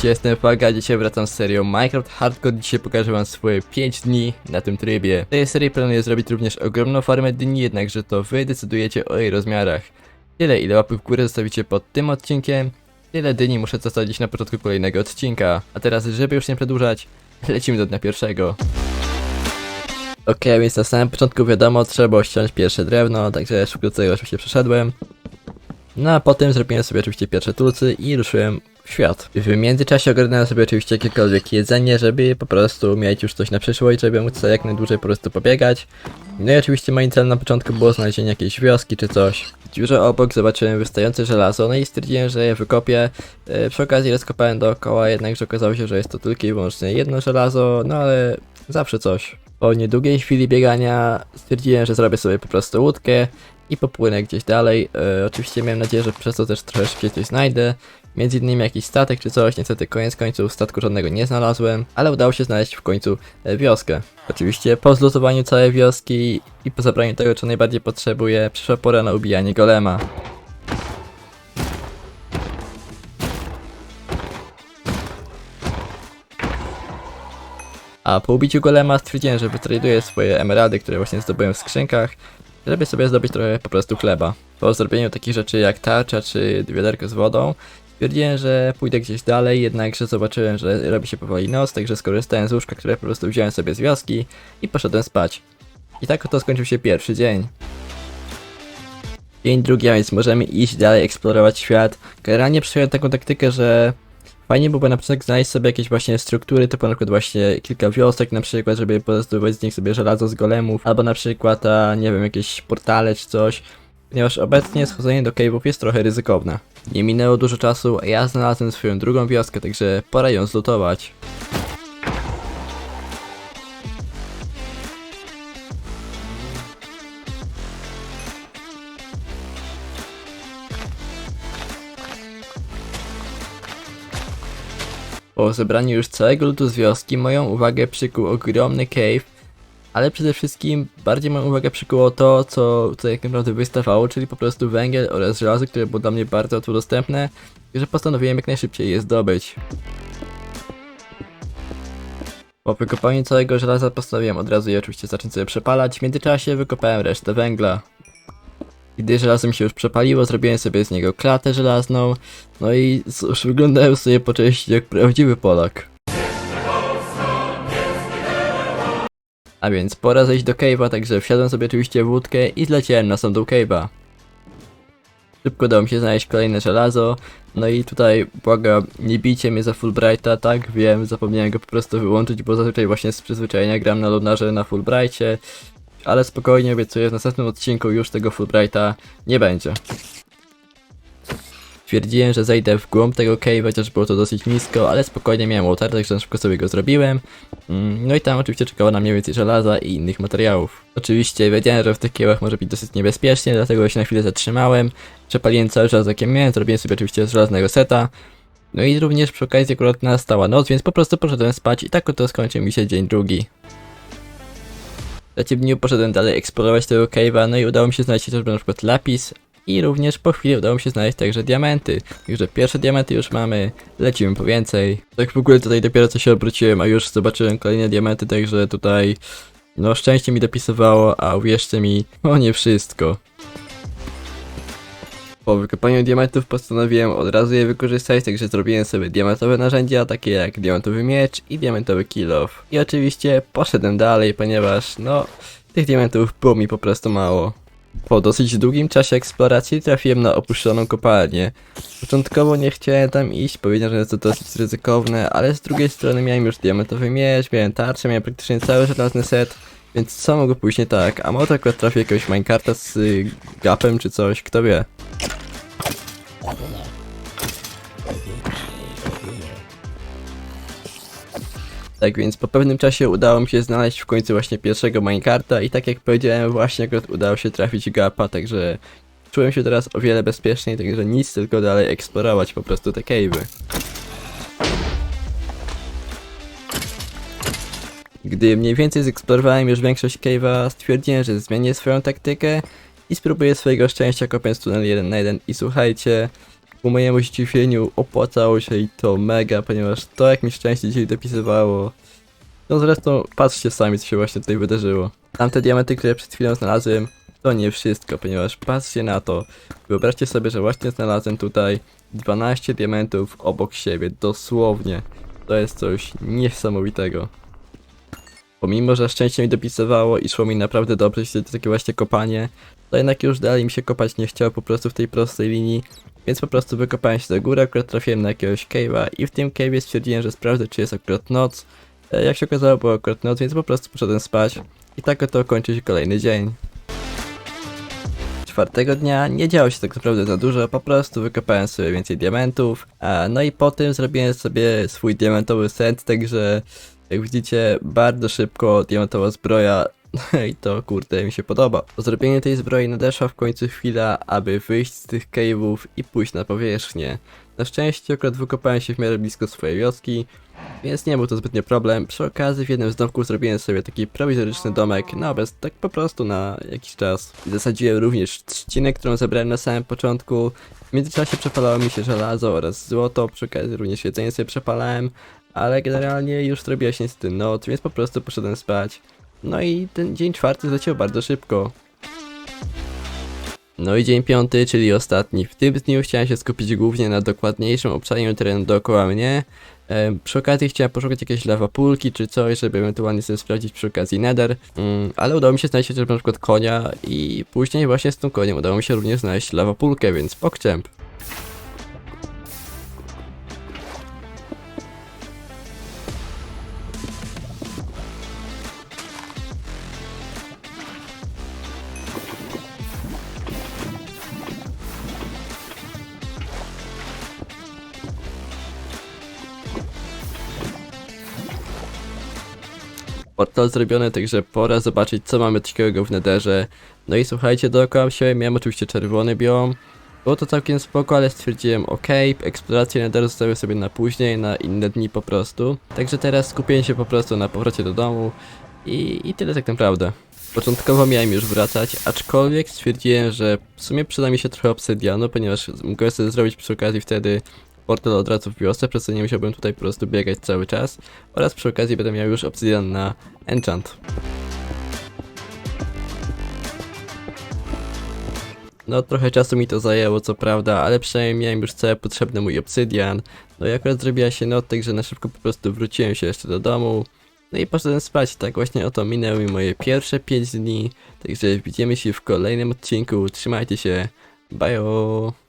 Cześć, jestem Faga, dzisiaj wracam z serią Minecraft Hardcore. Dzisiaj pokażę wam swoje 5 dni na tym trybie. W tej serii planuję zrobić również ogromną farmę dyni, jednakże to wy decydujecie o jej rozmiarach. Tyle ile łapy w górę zostawicie pod tym odcinkiem, tyle dyni muszę zasadzić na początku kolejnego odcinka. A teraz, żeby już nie przedłużać, lecimy do dnia pierwszego. Okej, więc na samym początku wiadomo, trzeba ściąć pierwsze drewno, także szybko tego oczywiście przeszedłem. No a potem zrobiłem sobie oczywiście pierwsze tulcy i ruszyłem świat. W międzyczasie ogarnąłem sobie oczywiście jakiekolwiek jedzenie, żeby po prostu mieć już coś na przyszłość, żeby móc sobie jak najdłużej po prostu pobiegać. No i oczywiście moim celem na początku było znalezienie jakiejś wioski czy coś. W dziurze obok zobaczyłem wystające żelazo, no i stwierdziłem, że je wykopię. E, Przy okazji rozkopałem dookoła, jednakże okazało się, że jest to tylko i wyłącznie jedno żelazo, no ale zawsze coś. Po niedługiej chwili biegania stwierdziłem, że zrobię sobie po prostu łódkę i popłynę gdzieś dalej. E, oczywiście miałem nadzieję, że przez to też trochę szybciej coś znajdę. Między innymi jakiś statek czy coś, niestety koniec końców statku żadnego nie znalazłem, ale udało się znaleźć w końcu e, wioskę. Oczywiście po zlutowaniu całej wioski i po zabraniu tego, co najbardziej potrzebuję, przyszła pora na ubijanie golema. A po ubiciu golema stwierdziłem, że wytraduję swoje emeraldy, które właśnie zdobyłem w skrzynkach, żeby sobie zdobyć trochę po prostu chleba. Po zrobieniu takich rzeczy jak tarcza czy wiaderko z wodą, stwierdziłem, że pójdę gdzieś dalej, jednakże zobaczyłem, że robi się powoli noc, także skorzystałem z łóżka, które po prostu wziąłem sobie z wioski i poszedłem spać. I tak oto skończył się pierwszy dzień. Dzień drugi, a więc możemy iść dalej, eksplorować świat. Generalnie przyjąłem taką taktykę, że Fajnie byłoby na przykład znaleźć sobie jakieś właśnie struktury, typu na przykład właśnie kilka wiosek na przykład, żeby pozdobywać z nich sobie żelazo z golemów, albo na przykład, a, nie wiem, jakieś portale czy coś, ponieważ obecnie schodzenie do cave'ów jest trochę ryzykowne. Nie minęło dużo czasu, a ja znalazłem swoją drugą wioskę, także pora ją zlutować. Po zebraniu już całego lutu z wioski moją uwagę przykuł ogromny cave, ale przede wszystkim bardziej moją uwagę przykuło to, co tutaj jak naprawdę wystawało, czyli po prostu węgiel oraz żelazo, które było dla mnie bardzo łatwo dostępne że postanowiłem jak najszybciej je zdobyć. Po wykopaniu całego żelaza postanowiłem od razu je oczywiście zacząć sobie przepalać, w międzyczasie wykopałem resztę węgla. Gdy żelazo mi się już przepaliło, zrobiłem sobie z niego klatę żelazną, no i cóż, wyglądałem sobie po części jak prawdziwy Polak. A więc pora zejść do cave'a, także wsiadłem sobie oczywiście w łódkę i zleciałem na sam dół cave'a. Szybko udało mi się znaleźć kolejne żelazo, no i tutaj błagam, nie bijcie mnie za Fulbrighta, tak wiem, zapomniałem go po prostu wyłączyć, bo zazwyczaj właśnie z przyzwyczajenia gram na Lunarze na Fulbrighcie, ale spokojnie obiecuję, w następnym odcinku już tego Fulbrighta nie będzie. Twierdziłem, że zejdę w głąb tego cave, chociaż było to dosyć nisko, ale spokojnie miałem łotar, także szybko sobie go zrobiłem. Mm, No i tam oczywiście czekało na mnie więcej żelaza i innych materiałów. Oczywiście wiedziałem, że w tych kiełach może być dosyć niebezpiecznie, dlatego się na chwilę zatrzymałem. Przepaliłem cały żelazo jakie miałem, zrobiłem sobie oczywiście z żelaznego seta. No i również przy okazji akurat nastała noc, więc po prostu poszedłem spać i tak oto skończył mi się dzień drugi. W dniu poszedłem dalej eksplorować tego cave'a, no i udało mi się znaleźć chociażby na przykład lapis i również po chwili udało mi się znaleźć także diamenty. Także pierwsze diamenty już mamy, lecimy po więcej. Tak w ogóle tutaj dopiero co się obróciłem, a już zobaczyłem kolejne diamenty, także tutaj no szczęście mi dopisywało, a uwierzcie mi, o nie wszystko. Po wykopaniu diamentów postanowiłem od razu je wykorzystać, także zrobiłem sobie diamentowe narzędzia, takie jak diamentowy miecz i diamentowy kill off. I oczywiście poszedłem dalej, ponieważ no, tych diamentów było mi po prostu mało. Po dosyć długim czasie eksploracji trafiłem na opuszczoną kopalnię. Początkowo nie chciałem tam iść, powiedziałem, że jest to dosyć ryzykowne, ale z drugiej strony miałem już diamentowy miecz, miałem tarczę, miałem praktycznie cały żelazny set, więc co mogło pójść nie tak? A może akurat trafię jakiegoś minecarta z y, gapem czy coś, kto wie. Tak więc po pewnym czasie udało mi się znaleźć w końcu właśnie pierwszego minecarta i tak jak powiedziałem właśnie akurat udało się trafić gapa, także czułem się teraz o wiele bezpieczniej, także nic tylko dalej eksplorować po prostu te cave'y. Gdy mniej więcej zeksplorowałem już większość cave'a, stwierdziłem, że zmienię swoją taktykę i spróbuję swojego szczęścia kopiąc tunel 1 na 1 i słuchajcie, Ku mojemu zdziwieniu opłacało się i to mega, ponieważ to jak mi szczęście dzisiaj dopisywało. No zresztą patrzcie sami co się właśnie tutaj wydarzyło. Tamte diamenty, które przed chwilą znalazłem, to nie wszystko, ponieważ patrzcie na to. Wyobraźcie sobie, że właśnie znalazłem tutaj 12 diamentów obok siebie, dosłownie. To jest coś niesamowitego. Pomimo, że szczęście mi dopisywało i szło mi naprawdę dobrze, jeśli takie właśnie kopanie, to jednak już dalej mi się kopać nie chciało po prostu w tej prostej linii, więc po prostu wykopałem się do góry, akurat trafiłem na jakiegoś cave'a i w tym cave'ie stwierdziłem, że sprawdzę czy jest akurat noc. E, Jak się okazało było akurat noc, więc po prostu poszedłem spać i tak oto kończy się kolejny dzień. Czwartego dnia nie działo się tak naprawdę za dużo, po prostu wykopałem sobie więcej diamentów, a no i po tym zrobiłem sobie swój diamentowy set, także jak widzicie bardzo szybko diamentowa zbroja i to kurde mi się podoba. Po zrobieniu tej zbroi nadeszła w końcu chwila, aby wyjść z tych cave'ów i pójść na powierzchnię. Na szczęście akurat wykopałem się w miarę blisko swojej wioski, więc nie był to zbytnio problem. Przy okazji w jednym z domków zrobiłem sobie taki prowizoryczny domek na obraz, tak po prostu na jakiś czas. Zasadziłem również trzcinę, którą zebrałem na samym początku. W międzyczasie przepalało mi się żelazo oraz złoto, przy okazji również jedzenie sobie przepalałem, ale generalnie już zrobiła się niestety noc, więc po prostu poszedłem spać. No i ten dzień czwarty zleciał bardzo szybko. No i dzień piąty, czyli ostatni. W tym dniu chciałem się skupić głównie na dokładniejszym obszarze terenu dookoła mnie. E, przy okazji chciałem poszukać jakiejś lawapulki czy coś, żeby ewentualnie sobie sprawdzić przy okazji nether. Mm, ale udało mi się znaleźć chociażby na przykład konia i później właśnie z tym koniem udało mi się również znaleźć lawapulkę, więc pokczemp. Portal zrobiony, także pora zobaczyć co mamy ciekawego w netherze. No i słuchajcie, dookoła siebie miałem oczywiście czerwony biom. Było to całkiem spoko, ale stwierdziłem ok, eksplorację netheru zostawię sobie na później, na inne dni po prostu. Także teraz skupiłem się po prostu na powrocie do domu i, i tyle tak naprawdę. Początkowo miałem już wracać, aczkolwiek stwierdziłem, że w sumie przyda mi się trochę obsydianu, ponieważ mogłem sobie zrobić przy okazji wtedy portal od razu w wiosce, przez co nie musiałbym tutaj po prostu biegać cały czas. Oraz przy okazji będę miał już obsydian na enchant. No trochę czasu mi to zajęło, co prawda, ale przynajmniej miałem już cały potrzebny mój obsydian. No i akurat zrobiła się noc, także na szybko po prostu wróciłem się jeszcze do domu. No i poszedłem spać, tak właśnie oto minęły mi moje pierwsze 5 dni. Także widzimy się w kolejnym odcinku, trzymajcie się, bye!